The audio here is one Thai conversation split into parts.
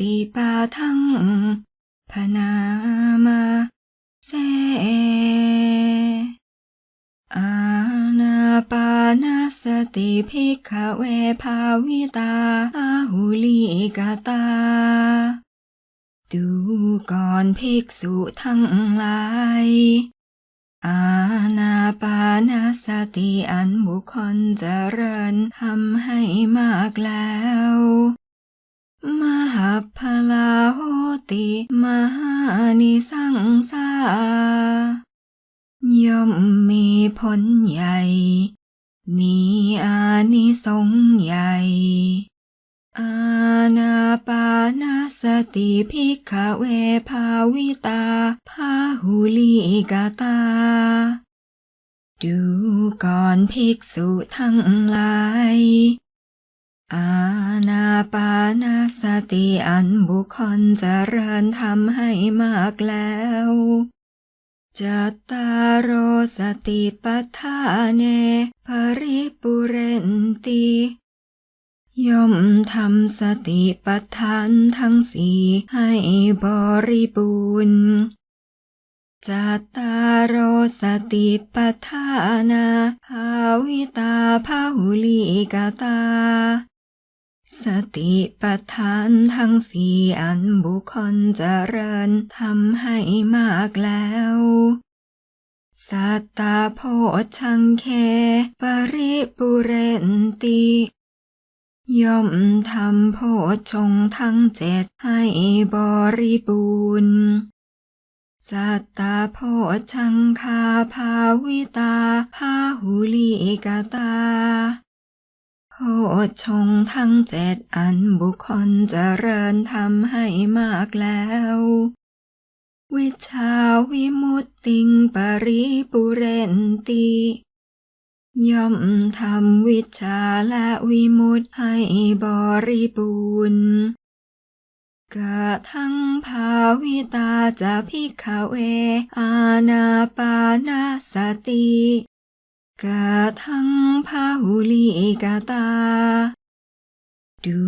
ติปาทังพนามาเสอานาปานาสติภิกขเวภาวิตาอาหุลิกาตา ดูก่อนภิกษุทั้งหลายอาณาปานาสติอันบุคคลเจริญทำให้มากแล้ว มหาพลาโหติมหานิสังสาย่อมมีผลใหญ่ มีอานิสงส์ใหญ่ อาณาปานาสติภิกขเวภาวิตาพาหุลิกาตา ดูก่อนภิกษุทั้งหลาย อาณาปานาสติอันบุคคลเจริญทำให้มากแล้วจัตตารโอสติปัฏฐาเนภริปุเรนติย่อมทำสติปัฏฐานทั้งสี่ให้บริบูรณ์จัตตารโอสติปัฏฐานาภาวิตาภาหุลิกตา สติปัฏฐานทั้งสี่อันบุคคลเจริญทำให้มากแล้วสัตตาโพชังเค ปริปุเรนติย่อมทำโพชงทั้งเจ็ดให้บริบูรณ์สัตตาโพชังคาภาวิตาภาหุลิกตา โพชงทั้งเจ็ดอันบุคคลเจริญทำให้มากแล้ว วิชาวิมุตติงปริปุเรนติ ย่อมทำวิชาและวิมุตให้บริบูรณ์กะทั้งภาวิตาจะพิกเว อาณาปานาสติ กะทั้งพาหุลิกาตา ดู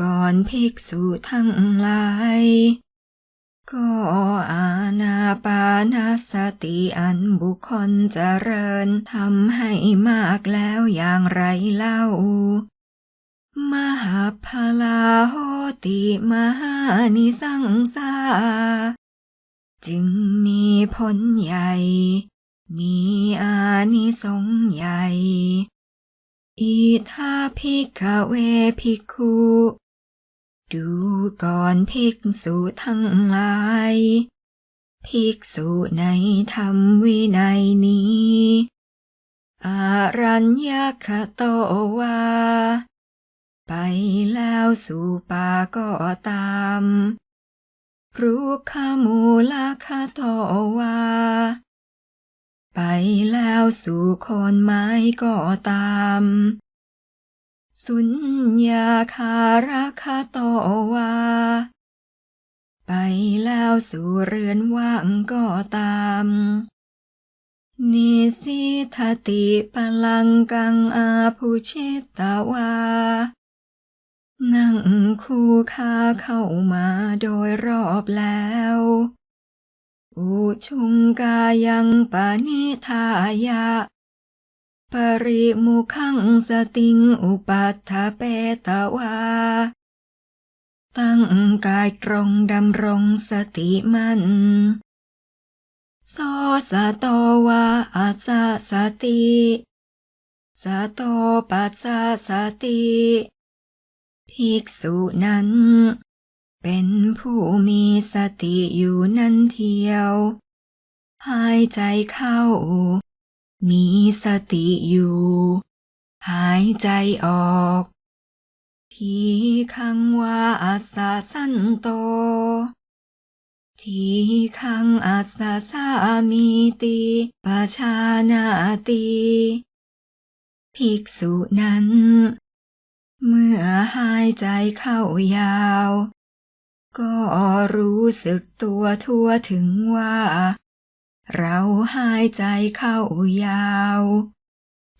ก่อนภิกษุทั้งหลาย ก็อาณาปานาสติอันบุคคลเจริญทำให้มากแล้วอย่างไรเล่า มหาพลาโหติมหานิสังสา จึงมีผลใหญ่ มีอานิสงส์ใหญ่อีทาภิกขเวภิกขุดูก่อนภิกษุทั้งหลาย ภิกษุในธรรมวินัยนี้ อารัญญคโตวา ไปแล้วสู่ป่าก็ตามรุกขมูลคโตวา ไปแล้วสู่คนไม้ก็ตาม สุญญาคาราคาตวาไปแล้วสู่เรือนว่างก็ตามนิสิทติปลังกังอาภูชิตวา นั่งคู่คาเข้ามาโดยรอบแล้ว อุชุงกายังปานิทายะ ปริมุขังสติงอุปัฏฐเปตวา ตั้งกายตรงดำรงสติมันโสสะโตวาอาสะสติสะโตปัสสะสติ ภิกษุนั้น เป็นผู้มีสติอยู่นั่นเทียว หายใจเข้า มีสติอยู่ หายใจออก ทีคังว่าอาสาสันโต ทีคังอาสาสามีติปะชานาติภิกษุนั้น เมื่อหายใจเข้ายาว ก็รู้สึกตัวทั่วถึงว่า เราหายใจเข้ายาว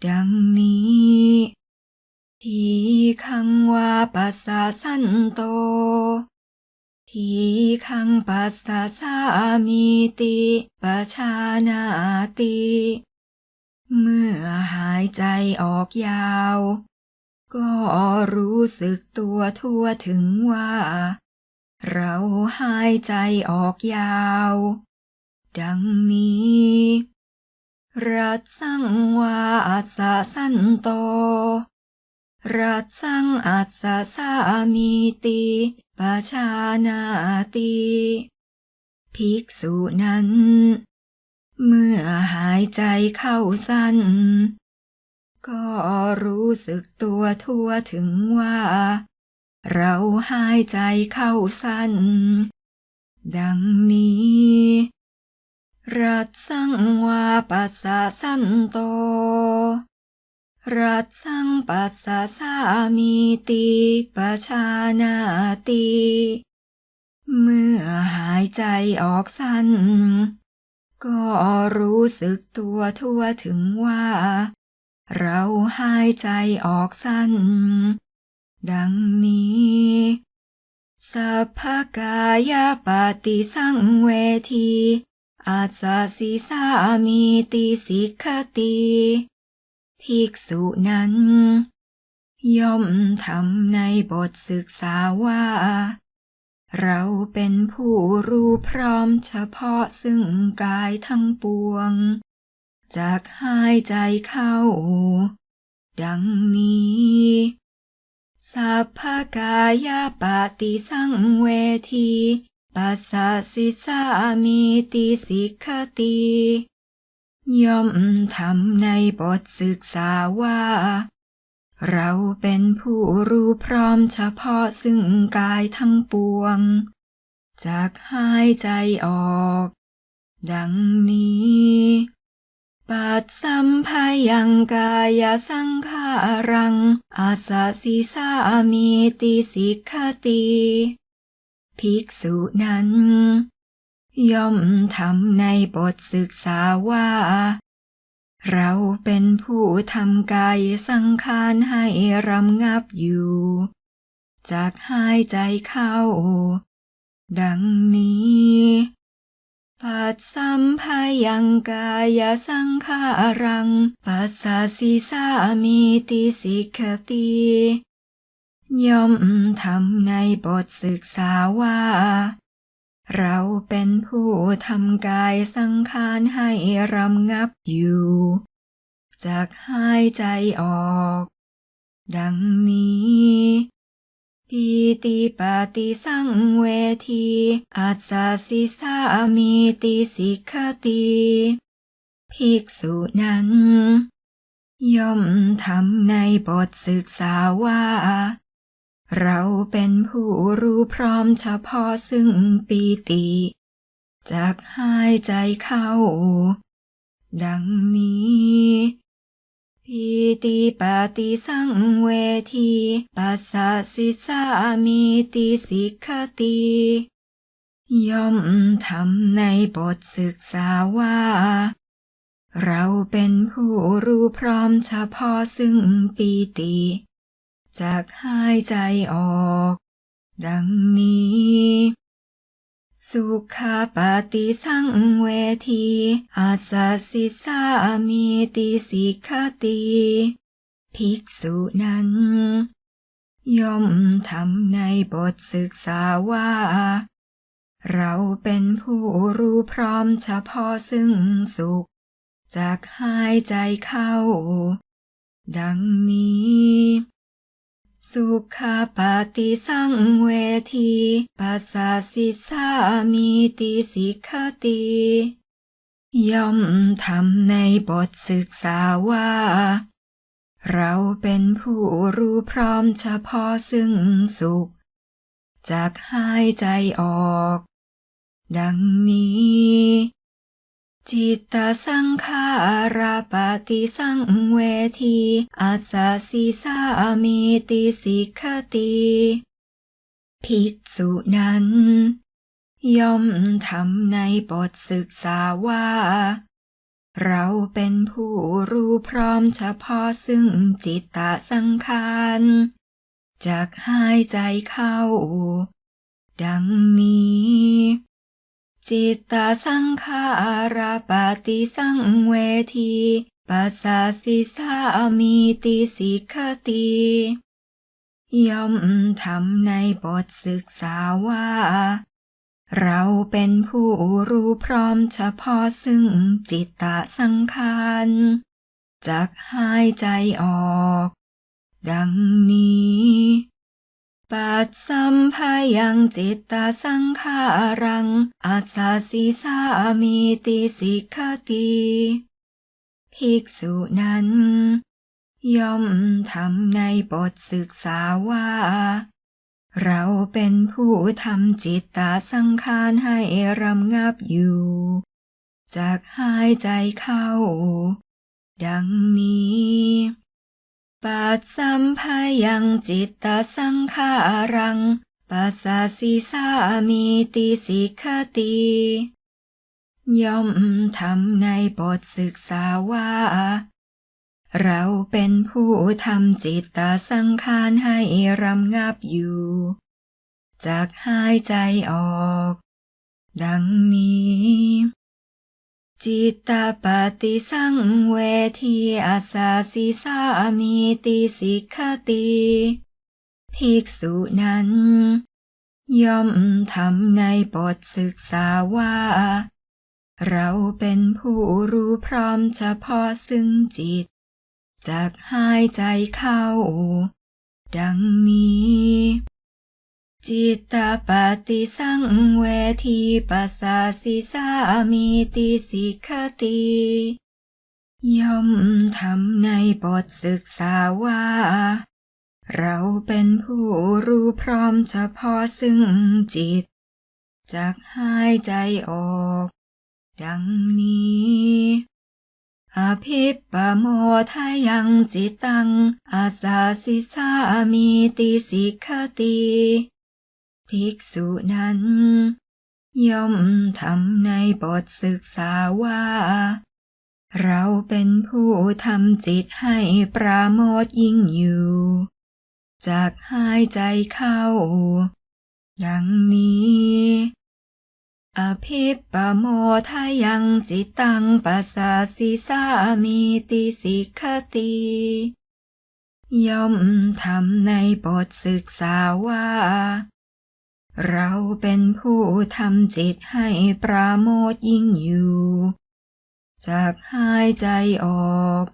ดังนี้ทีคังว่าปัสสะสันโต ทีขังปัสสะสามีติปชานาติ เมื่อหายใจออกยาว ก็รู้สึกตัวทั่วถึงว่า เราหายใจออกยาว ดังนี้ รัตสังวาอัสสะสันโต รัตสังอัสสะสามีติปชานาติ ภิกษุนั้น เมื่อหายใจเข้าสั้น ก็รู้สึกตัวทั่วถึงว่า เราหายใจเข้าสั้น ดังนี้ รัตสังวาปัสสะสันโต รัตสังปัสสะสามีติปชานาติ เมื่อหายใจออกสั้น ก็รู้สึกตัวทั่วถึงว่า เราหายใจออกสั้น ดังนี้ สัพพกายปฏิสังเวทีอาจสสิสามีติสิกขติภิกษุนั้น ย่อมทำในบทศึกษาว่า เราเป็นผู้รู้พร้อมเฉพาะซึ่งกายทั้งปวง จากหายใจเข้า ดังนี้ สัพพกายปฏิสังเวทีปัสสะสิสามีติสิกขติย่อมทำในบทศึกษาว่า เราเป็นผู้รู้พร้อมเฉพาะซึ่งกายทั้งปวง จากหายใจออก ดังนี้ ปัดสัมพยังกายสังขารัง อาสาสิสามีติสิกขติ ภิกษุนั้น ย่อมทำในบทศึกษาว่า เราเป็นผู้ทำกายสังขารให้รำงับอยู่ จากหายใจเข้า ดังนี้ ปัดสัมพยังกายสังขารัง ปัสสะสิสามีติสิกติย่อมทำในบทศึกษาว่า เราเป็นผู้ทำกายสังขารให้รำงับอยู่จากหายใจออก ดังนี้ ปีติปาติสังเวทีอาสาสิสามีติสิกขติภิกษุนั้น ย่อมทำในบทศึกษาว่า เราเป็นผู้รู้พร้อมเฉพาะซึ่งปีติจากหายใจเข้า ดังนี้ ปีติปาติสังเวทีปัสสะสิสามีติสิกขติย่อมทำในบทศึกษาว่า เราเป็นผู้รู้พร้อมเฉพาะซึ่งปีติจากหายใจออก ดังนี้ สุขาปฏิสังเวทีอาสาสิสามีติสิกขติภิกษุนั้น ย่อมทำในบทศึกษาว่า เราเป็นผู้รู้พร้อมเฉพาะซึ่งสุข จากหายใจเข้า ดังนี้ สุขาปฏิสังเวทีปัสสะสิสามีติสิกขติย่อมทำในบทศึกษาว่า เราเป็นผู้รู้พร้อมเฉพาะซึ่งสุขจากหายใจออก ดังนี้ จิตตสังขาราปฏิสังเวทีอาสาสิสามีติสิกขติภิกษุนั้น ย่อมทำในบทศึกษาว่า เราเป็นผู้รู้พร้อมเฉพาะซึ่งจิตตสังขารจากหายใจเข้า ดังนี้ จิตตสังขาราปฏิสังเวทีปัสสาสิสามีติสิกขติย่อมทำในบทศึกษาว่า เราเป็นผู้รู้พร้อมเฉพาะซึ่งจิตตสังขารจักหายใจออก ดังนี้ ปัดสัมพยังจิตตสังขารัง อาสาสิสามีติสิกขติภิกษุนั้น ย่อมทำในบทศึกษาว่า เราเป็นผู้ทำจิตตสังขารให้รำงับอยู่จากหายใจเข้า ดังนี้ ปัดสัมพยังจิตตสังขารังปัสสาสิสามีติสิกขติย่อมทำในบทศึกษาว่า เราเป็นผู้ทำจิตตสังขารให้รำงับอยู่จากหายใจออก ดังนี้ จิตตปฏิสังเวทีอาสาสิสามีติสิกขติภิกษุนั้น ย่อมทำในบทศึกษาว่า เราเป็นผู้รู้พร้อมเฉพาะซึ่งจิตจากหายใจเข้า ดังนี้ จิตตปฏิสังเวทีปัสสาสิสามีติสิกขติย่อมทำในบทศึกษาว่า เราเป็นผู้รู้พร้อมเฉพาะซึ่งจิต จากหายใจออก ดังนี้อภิปปโมทายังจิตตังอาสาสิสามีติสิกขติ ภิกษุนั้น ย่อมทำในบทศึกษาว่า เราเป็นผู้ทำจิตให้ปราโมทยิ่งอยู่จากหายใจเข้า ดังนี้ อภิปปโมทายังจิตตังปัสสาสิสามีติสิกขติย่อมทำในบทศึกษาว่า เราเป็นผู้ทำจิตให้ปราโมทยิ่งอยู่ จากหายใจออก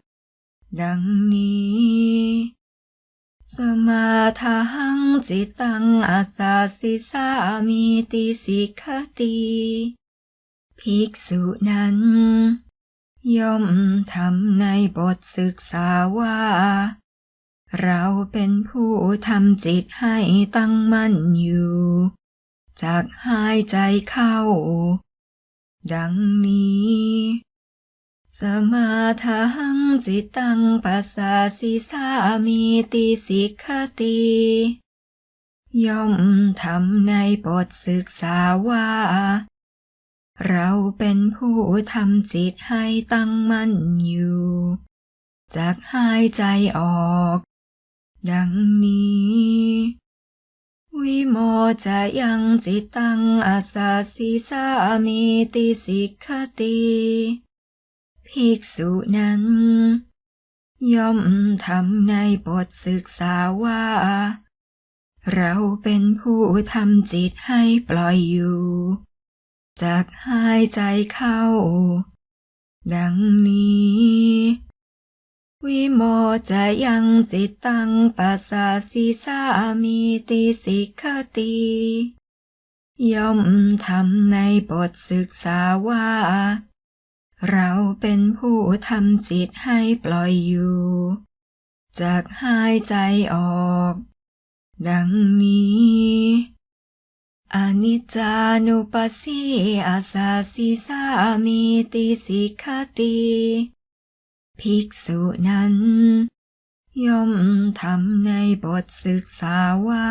ดังนี้ สมาทาหังจิตตังอาสาสิสามีติสิกขติภิกษุนั้น ย่อมทำในบทศึกษาว่า เราเป็นผู้ทำจิตให้ตั้งมั่นอยู่ จากหายใจเข้า ดังนี้ สมาทังจิตตังปัสสาสิสามีติสิกขติ ย่อมทำในบทศึกษาว่า เราเป็นผู้ทำจิตให้ตั้งมั่นอยู่ จากหายใจออก ดังนี้ วิโมจะยังจิตตังอาสาสิสามีติสิกขติภิกษุนั้น ย่อมทำในบทศึกษาว่า เราเป็นผู้ทำจิตให้ปล่อยอยู่จากหายใจเข้า ดังนี้ วิโมจะยังจิตตังปัสสาสิสามีติสิกขติย่อมทำในบทศึกษาว่า เราเป็นผู้ทำจิตให้ปล่อยอยู่ จากหายใจออก ดังนี้อนิจจานุปัสสีอาสาสิสามีติสิกขติ ภิกษุนั้น ย่อมทำในบทศึกษาว่า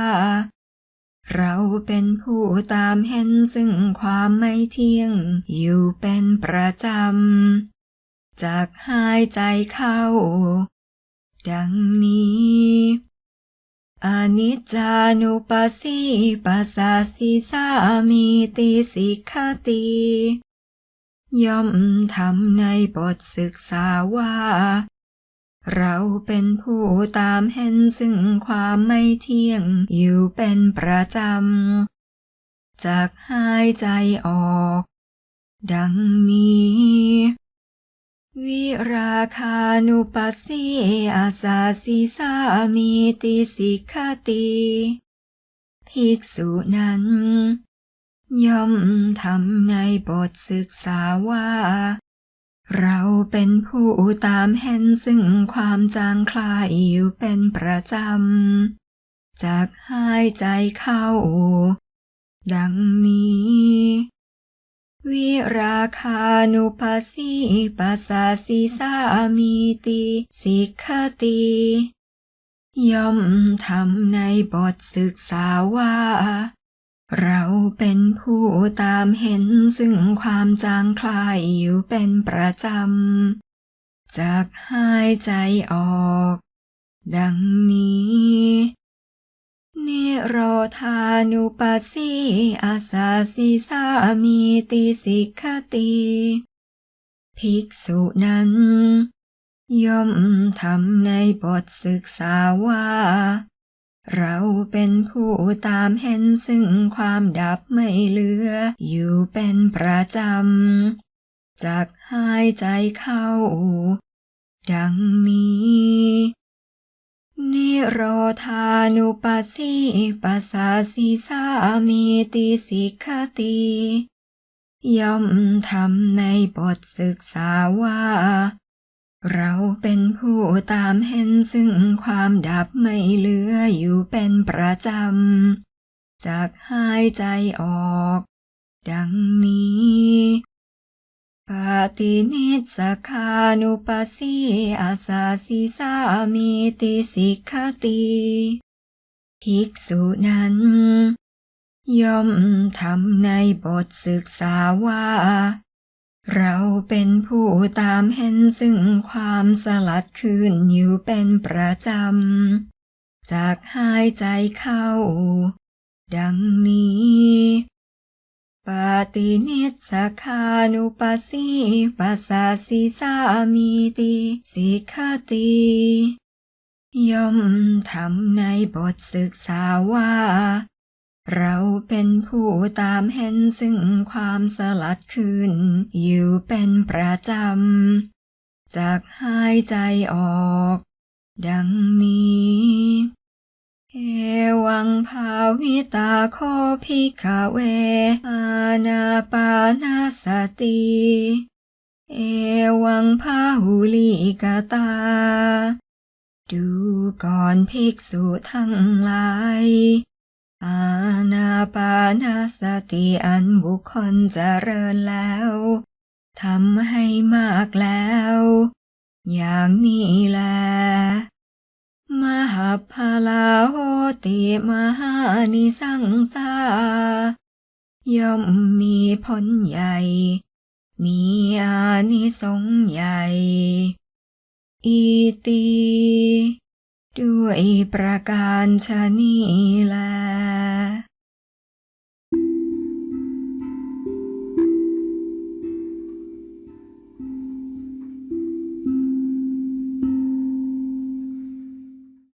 เราเป็นผู้ตามเห็นซึ่งความไม่เที่ยงอยู่เป็นประจำจากหายใจเข้า ดังนี้อนิจจานุปัสสีปัสสาสิสามีติสิกขติ ย่อมทำในบทศึกษาว่า เราเป็นผู้ตามเห็นซึ่งความไม่เที่ยงอยู่เป็นประจำจากหายใจออก ดังนี้ วิราคานุปัสสีอาสาสิสามีติสิกขติ ภิกษุนั้น ย่อมทำในบทศึกษาว่า เราเป็นผู้ตามเห็นซึ่งความจางคลายอยู่เป็นประจำจากหายใจเข้า ดังนี้ วิราคานุปัสสีปัสสาสิสามีติสิกขติย่อมทำในบทศึกษาว่า เราเป็นผู้ตามเห็นซึ่งความจางคลายอยู่เป็นประจำ จากหายใจออก ดังนี้ นิโรธานุปัสสีอาสาสิสามีติสิกขติ ภิกษุนั้น ย่อมทำในบทศึกษาว่า เราเป็นผู้ตามเห็นซึ่งความดับไม่เหลือ อยู่เป็นประจำจากหายใจเข้า ดังนี้ นิโรธานุปัสสีปัสสาสิสามีติสิกขติย่อมทำในบทศึกษาว่า เราเป็นผู้ตามเห็นซึ่งความดับไม่เหลืออยู่เป็นประจำจากหายใจออก ดังนี้ปาตินิสคานุปัสสีอาสาสิสามีติสิกขติภิกษุนั้น ย่อมทำในบทศึกษาว่า เราเป็นผู้ตามเห็นซึ่งความสลัดคืนอยู่เป็นประจำ จากหายใจเข้า ดังนี้ ปาตินิสคานุปัสสีปัสสาสิสามีติสิกติย่อมทำในบทศึกษาว่า เราเป็นผู้ตามเห็นซึ่งความสลัดคืน อยู่เป็นประจำจากหายใจออก ดังนี้เอวังภาวิตาโคภิกเว อานาปานาสติ เอวังพาหุลิกตา ดูก่อนภิกษุทั้งหลาย อาณาปานาสติอันบุคคลเจริญแล้วทำให้มากแล้ว อย่างนี้แล มหาพาลาโหติมหานิสังสาย่อมมีผลใหญ่ มีอานิสงส์ใหญ่ อีตี ด้วยประการชนีแล